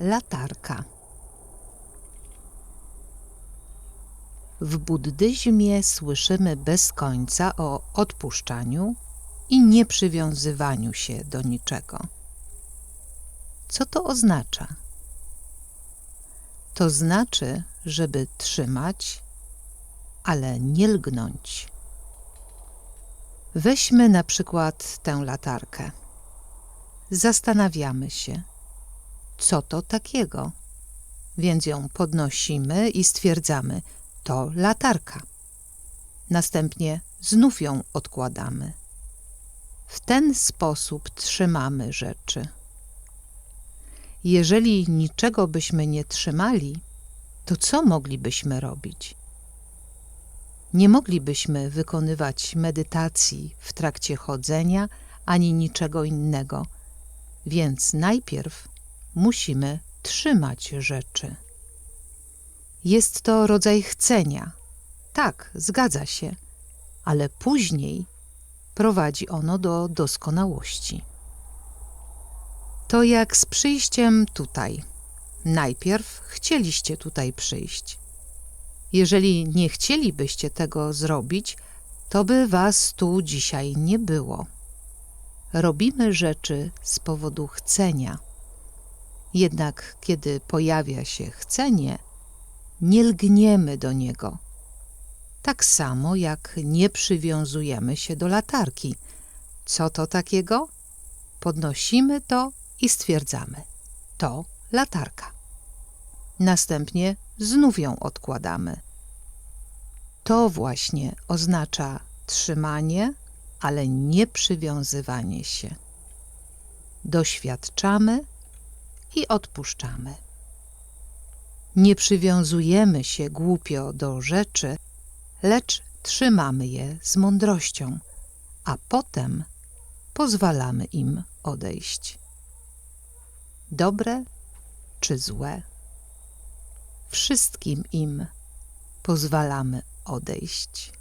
latarka. W buddyzmie słyszymy bez końca o odpuszczaniu i nieprzywiązywaniu się do niczego. Co to oznacza? To znaczy, żeby trzymać, ale nie lgnąć. Weźmy na przykład tę latarkę. Zastanawiamy się, co to takiego, więc ją podnosimy i stwierdzamy, to latarka. Następnie znów ją odkładamy. W ten sposób trzymamy rzeczy. Jeżeli niczego byśmy nie trzymali, to co moglibyśmy robić? Nie moglibyśmy wykonywać medytacji w trakcie chodzenia ani niczego innego, więc najpierw musimy trzymać rzeczy. Jest to rodzaj chcenia. Tak, zgadza się, ale później prowadzi ono do doskonałości. To jak z przyjściem tutaj. Najpierw chcieliście tutaj przyjść. Jeżeli nie chcielibyście tego zrobić, to by was tu dzisiaj nie było. Robimy rzeczy z powodu chcenia. Jednak kiedy pojawia się chcenie, nie lgniemy do niego. Tak samo jak nie przywiązujemy się do latarki. Co to takiego? Podnosimy to i stwierdzamy. To latarka. Następnie znów ją odkładamy. To właśnie oznacza trzymanie, ale nie przywiązywanie się. Doświadczamy i odpuszczamy. Nie przywiązujemy się głupio do rzeczy, lecz trzymamy je z mądrością, a potem pozwalamy im odejść. Dobre czy złe, wszystkim im pozwalamy odejść.